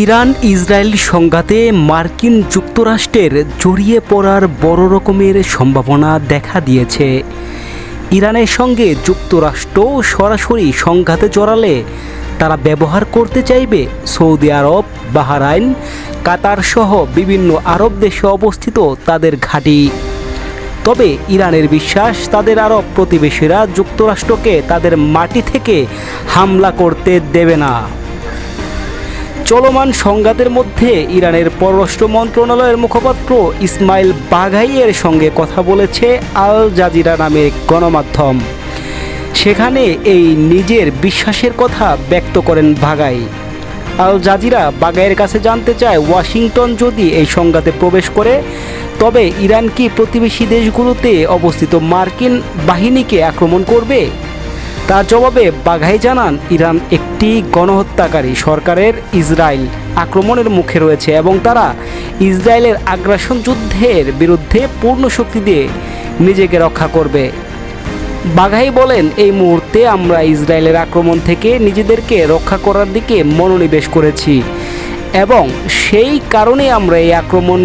Iran Israel সংঘাতে মার্কিন যুক্তরাষ্ট্রের জড়িয়ে পড়ার বড় রকমের সম্ভাবনা দেখা দিয়েছে। ইরানের সঙ্গে যুক্তরাষ্ট্র সরাসরি সংঘাতে জড়ালে তারা ব্যবহার করতে চাইবে সৌদি আরব, বাহারাইন কাতার সহ বিভিন্ন আরব দেশে অবস্থিত তাদের ঘাঁটি। তবে ইরানের বিশ্বাস, তাদের আরব প্রতিবেশীরা যুক্তরাষ্ট্রকে তাদের মাটি থেকে হামলা করতে দেবে না। চলমান সংঘাতের মধ্যে ইরানের পররাষ্ট্র মন্ত্রণালয়ের মুখপাত্র ইসমাইল বাঘাইয়ের সঙ্গে কথা বলেছে আল জাজিরা নামের গণমাধ্যম। সেখানে এই নিজের বিশ্বাসের কথা ব্যক্ত করেন বাঘাই। আল জাজিরা বাগাইয়ের কাছে জানতে চায় ওয়াশিংটন যদি এই সংঘাতে প্রবেশ করে, তবে ইরান কি প্রতিবেশী দেশগুলোতে অবস্থিত মার্কিন বাহিনীকে আক্রমণ করবে? তার জবাবে বাঘাই জানান, ইরান একটি গণহত্যাকারী সরকারের ইসরায়েল আক্রমণের মুখে রয়েছে এবং তারা ইসরায়েলের আগ্রাসন যুদ্ধের বিরুদ্ধে পূর্ণ শক্তি দিয়ে নিজেকে রক্ষা করবে। বাঘাই বলেন, এই মুহূর্তে আমরা ইসরায়েলের আক্রমণ থেকে নিজেদেরকে রক্ষা করার দিকে মনোনিবেশ করেছি এবং সেই কারণে আমরা এই আক্রমণ